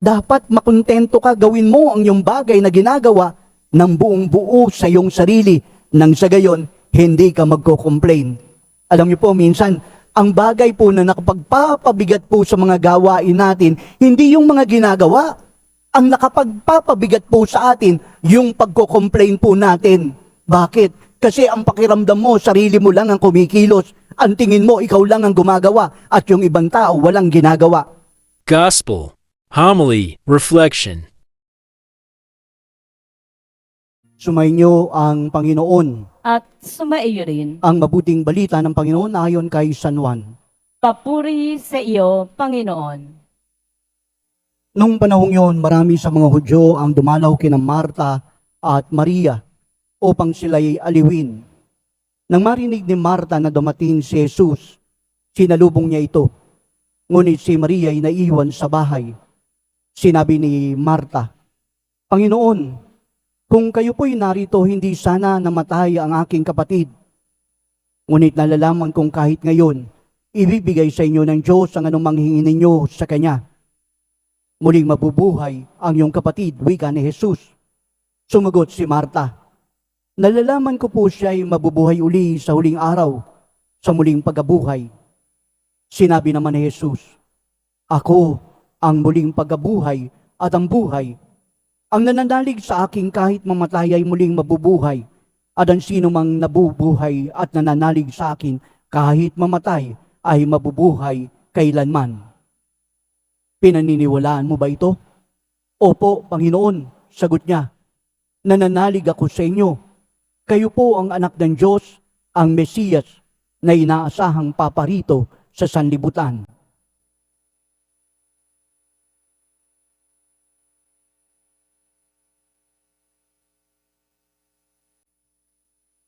Dapat makontento ka gawin mo ang iyong bagay na ginagawa ng buong buo sa iyong sarili nang sa gayon, hindi ka magko-complain. Alam niyo po, minsan, ang bagay po na nakapagpapabigat po sa mga gawain natin, hindi yung mga ginagawa. Ang nakapagpapabigat po sa atin, yung pagko-complain po natin. Bakit? Kasi ang pakiramdam mo, sarili mo lang ang kumikilos. Ang tingin mo, ikaw lang ang gumagawa at yung ibang tao walang ginagawa. Gospel, Homily, Reflection. Sumainyo ang Panginoon. at sumaiyo rin. Ang mabuting balita ng Panginoon ayon kay San Juan. Papuri sa iyo, Panginoon. Nung panahong yon, marami sa mga Hudyo ang dumalaw kina Marta at Maria upang sila'y aliwin. Nang marinig ni Marta na dumating si Jesus, sinalubong niya ito. Ngunit si Maria ay naiwan sa bahay. Sinabi ni Marta, Panginoon, kung kayo po'y narito, hindi sana namatay ang aking kapatid. Ngunit nalalaman kong kahit ngayon, ibibigay sa inyo ng Diyos ang anumang hingin ninyo sa Kanya muling mabubuhay ang iyong kapatid, wika ni Jesus. Sumagot si Marta, Nalalaman ko po siya ay mabubuhay uli sa huling araw, sa muling pagkabuhay. Sinabi naman ni Jesus, Ako ang muling pagkabuhay at ang buhay. Ang nananalig sa akin kahit mamatay ay muling mabubuhay, at ang sino mang nabubuhay at nananalig sa akin kahit mamatay ay mabubuhay kailanman. Pinaniniwalaan mo ba ito? Opo, Panginoon, sagot niya. Nananalig ako sa inyo. Kayo po ang anak ng Diyos, ang Mesiyas, na inaasahang paparito sa sanlibutan.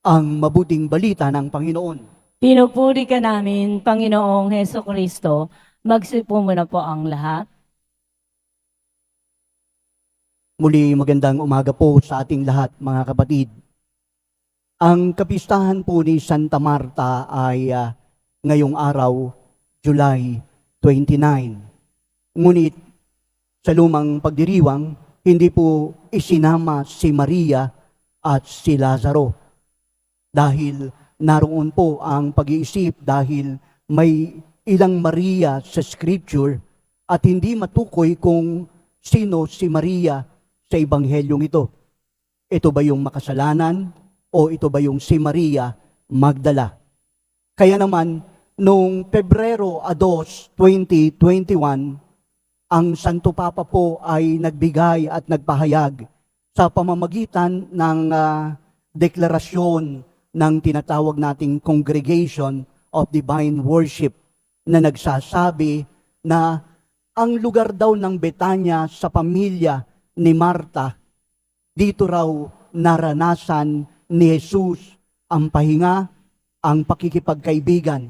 Ang mabuting balita ng Panginoon. Pinupuri ka namin, Panginoong Heso Kristo. Magsipo mo na po ang lahat. Muli magandang umaga po sa ating lahat mga kapatid. Ang kapistahan po ni Santa Marta ay ah, ngayong araw, July 29. Ngunit sa lumang pagdiriwang, hindi po isinama si Maria at si Lazaro. Dahil naroon po ang pag-iisip dahil may ilang Maria sa scripture at hindi matukoy kung sino si Maria sa ebanghelyong ito. Ito ba yung makasalanan o ito ba yung si Maria Magdala? Kaya naman, noong Pebrero 2, 2021, ang Santo Papa po ay nagbigay at nagpahayag sa pamamagitan ng ah, deklarasyon ng tinatawag nating Congregation of Divine Worship na nagsasabi na ang lugar daw ng Betanya sa pamilya ni Marta, dito raw naranasan ni Jesus ang pahinga, ang pakikipagkaibigan,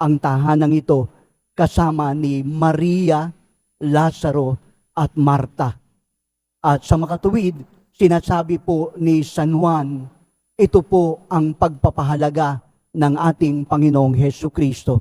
ang tahanang ito kasama ni Maria, Lazaro at Marta. At sa makatuwid, sinasabi po ni San Juan, ito po ang pagpapahalaga ng ating Panginoong Heso Kristo.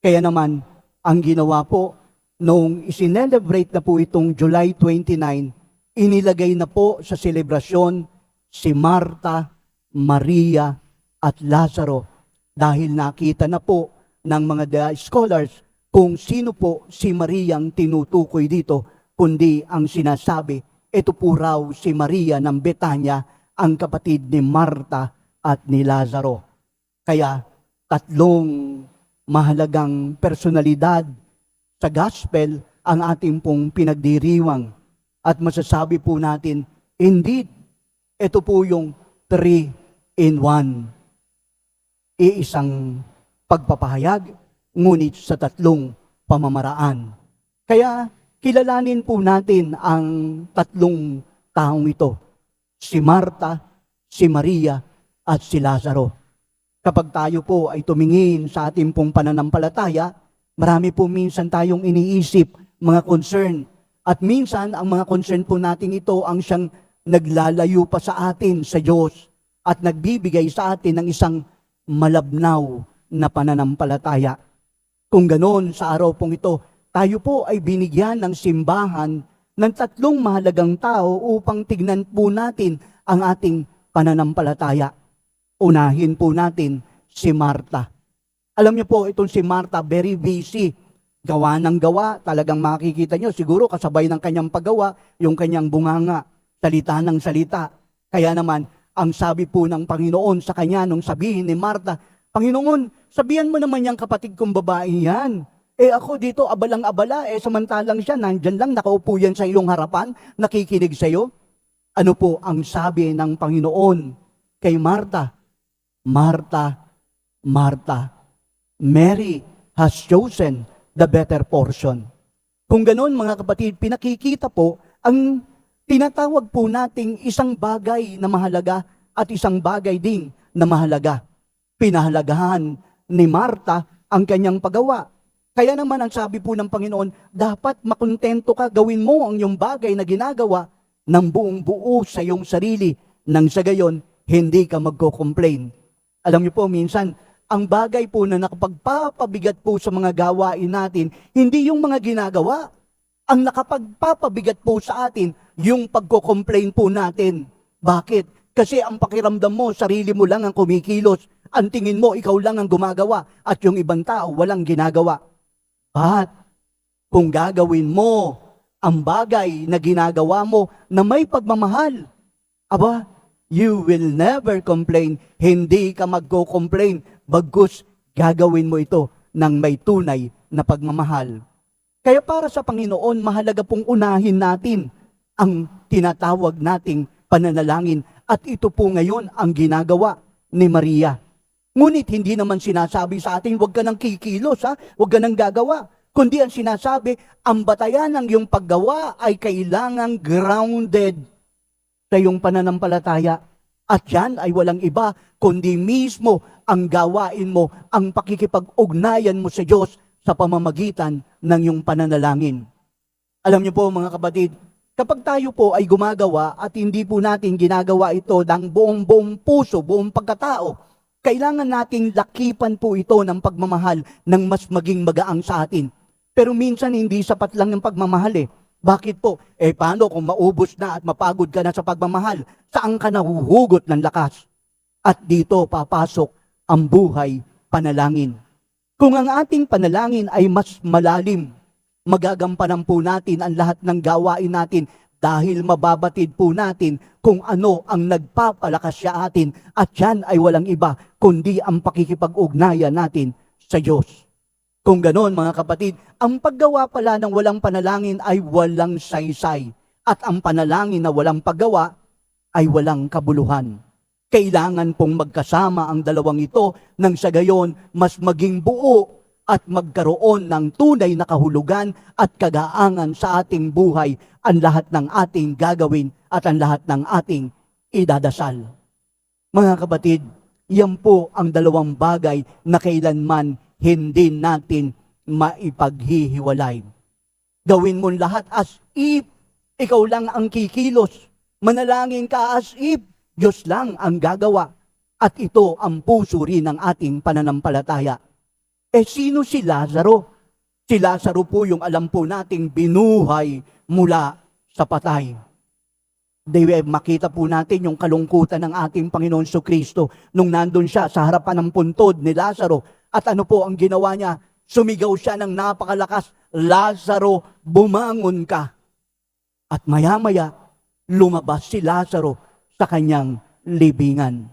Kaya naman, ang ginawa po, noong isinelebrate na po itong July 29, inilagay na po sa selebrasyon si Marta, Maria, at Lazaro dahil nakita na po ng mga scholars kung sino po si Maria ang tinutukoy dito, kundi ang sinasabi, ito po raw si Maria ng Betanya, ang kapatid ni Marta at ni Lazaro. Kaya tatlong mahalagang personalidad sa gospel ang ating pong pinagdiriwang. At masasabi po natin, indeed, ito po yung three in one. Iisang pagpapahayag, ngunit sa tatlong pamamaraan. Kaya kilalanin po natin ang tatlong taong ito. Si Marta, si Maria, at si Lazaro. Kapag tayo po ay tumingin sa ating pong pananampalataya, marami po minsan tayong iniisip, mga concern. At minsan, ang mga concern po natin ito ang siyang naglalayo pa sa atin sa Diyos at nagbibigay sa atin ng isang malabnaw na pananampalataya. Kung ganoon sa araw pong ito, tayo po ay binigyan ng simbahan ng tatlong mahalagang tao upang tignan po natin ang ating pananampalataya. Unahin po natin si Marta. Alam niyo po, itong si Marta, very busy. Gawa ng gawa, talagang makikita niyo, siguro kasabay ng kanyang paggawa, yung kanyang bunganga, salita ng salita. Kaya naman, ang sabi po ng Panginoon sa kanya nung sabihin ni Marta, Panginoon, sabihan mo naman yung kapatid kong babae yan. Eh ako dito, abalang-abala, eh samantalang siya, nandyan lang, nakaupo yan sa iyong harapan, nakikinig sa iyo. Ano po ang sabi ng Panginoon kay Marta? Marta, Marta, Mary has chosen the better portion. Kung ganoon mga kapatid, pinakikita po ang tinatawag po nating isang bagay na mahalaga at isang bagay ding na mahalaga. Pinahalagahan ni Marta ang kanyang paggawa. Kaya naman ang sabi po ng Panginoon, dapat makontento ka, gawin mo ang iyong bagay na ginagawa ng buong buo sa iyong sarili, nang sa gayon, hindi ka magko-complain. Alam niyo po, minsan, ang bagay po na nakapagpapabigat po sa mga gawain natin, hindi yung mga ginagawa. Ang nakapagpapabigat po sa atin, yung pagko-complain po natin. Bakit? Kasi ang pakiramdam mo, sarili mo lang ang kumikilos. Ang tingin mo, ikaw lang ang gumagawa at yung ibang tao walang ginagawa. But, kung gagawin mo ang bagay na ginagawa mo na may pagmamahal, aba, you will never complain. Hindi ka magko-complain. Bagkus, gagawin mo ito ng may tunay na pagmamahal. Kaya para sa Panginoon, mahalaga pong unahin natin ang tinatawag nating pananalangin. At ito po ngayon ang ginagawa ni Maria. Ngunit hindi naman sinasabi sa atin, huwag ka nang kikilos, ha? huwag ka nang gagawa. Kundi ang sinasabi, ang batayan ng iyong paggawa ay kailangang grounded sa iyong pananampalataya. At yan ay walang iba, kundi mismo ang gawain mo, ang pakikipag-ugnayan mo sa Diyos sa pamamagitan ng iyong pananalangin. Alam niyo po mga kapatid, kapag tayo po ay gumagawa at hindi po natin ginagawa ito ng buong buong puso, buong pagkatao, kailangan nating lakipan po ito ng pagmamahal ng mas maging magaang sa atin. Pero minsan hindi sapat lang ng pagmamahal eh. Bakit po? Eh paano kung maubos na at mapagod ka na sa pagmamahal? Saan ka nahuhugot ng lakas? At dito papasok ang buhay panalangin. Kung ang ating panalangin ay mas malalim, magagampanan po natin ang lahat ng gawain natin dahil mababatid po natin kung ano ang nagpapalakas sa atin at yan ay walang iba kundi ang pakikipag-ugnayan natin sa Diyos. Kung ganon mga kapatid, ang paggawa pala ng walang panalangin ay walang saysay at ang panalangin na walang paggawa ay walang kabuluhan. Kailangan pong magkasama ang dalawang ito nang sa gayon mas maging buo at magkaroon ng tunay na kahulugan at kagaangan sa ating buhay ang lahat ng ating gagawin at ang lahat ng ating idadasal. Mga kapatid, yan po ang dalawang bagay na kailanman hindi natin maipaghihiwalay. Gawin mo lahat as if ikaw lang ang kikilos. Manalangin ka as if Diyos lang ang gagawa. At ito ang puso rin ng ating pananampalataya. Eh sino si Lazaro? Si Lazaro po yung alam po nating binuhay mula sa patay. Ba, makita po natin yung kalungkutan ng ating Panginoon so Kristo nung nandun siya sa harapan ng puntod ni Lazaro. At ano po ang ginawa niya? Sumigaw siya ng napakalakas, Lazaro, bumangon ka. At maya-maya, lumabas si Lazaro sa kanyang libingan.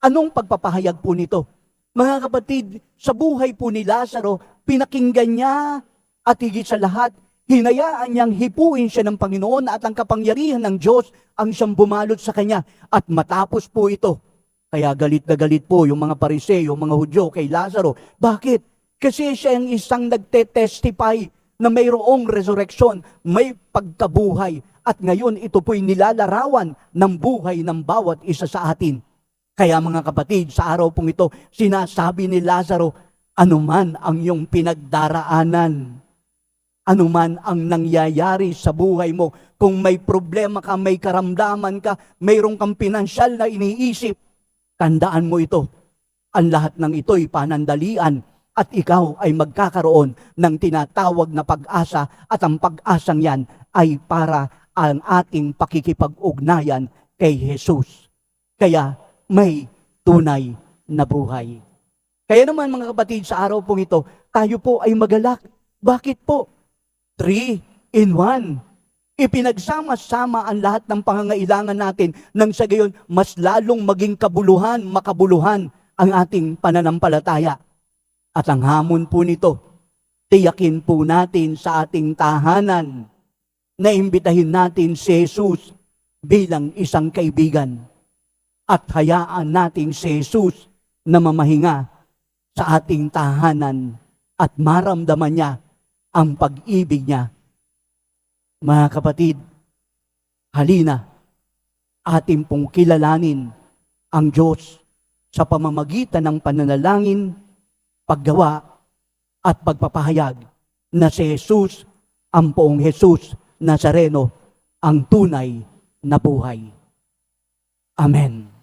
Anong pagpapahayag po nito? Mga kapatid, sa buhay po ni Lazaro, pinakinggan niya at higit sa lahat, hinayaan niyang hipuin siya ng Panginoon at ang kapangyarihan ng Diyos ang siyang bumalot sa kanya. At matapos po ito, kaya galit na galit po yung mga pariseo, mga Hudyo kay Lazaro. Bakit? Kasi siya ang isang nagte-testify na mayroong resurrection, may pagkabuhay. At ngayon ito po'y nilalarawan ng buhay ng bawat isa sa atin. Kaya mga kapatid, sa araw pong ito, sinasabi ni Lazaro, anuman ang iyong pinagdaraanan, anuman ang nangyayari sa buhay mo, kung may problema ka, may karamdaman ka, mayroong kang pinansyal na iniisip, tandaan mo ito. Ang lahat ng ito'y panandalian at ikaw ay magkakaroon ng tinatawag na pag-asa at ang pag-asang yan ay para ang ating pakikipag-ugnayan kay Jesus. Kaya may tunay na buhay. Kaya naman mga kapatid, sa araw pong ito, tayo po ay magalak. Bakit po? Three in one. Ipinagsama-sama ang lahat ng pangangailangan natin nang sa gayon mas lalong maging kabuluhan, makabuluhan ang ating pananampalataya. At ang hamon po nito, tiyakin po natin sa ating tahanan na imbitahin natin si Jesus bilang isang kaibigan at hayaan natin si Jesus na mamahinga sa ating tahanan at maramdaman niya ang pag-ibig niya. Mga kapatid, halina, ating pong kilalanin ang Diyos sa pamamagitan ng pananalangin, paggawa, at pagpapahayag na si Jesus, ang poong Jesus Nazareno, ang tunay na buhay. Amen.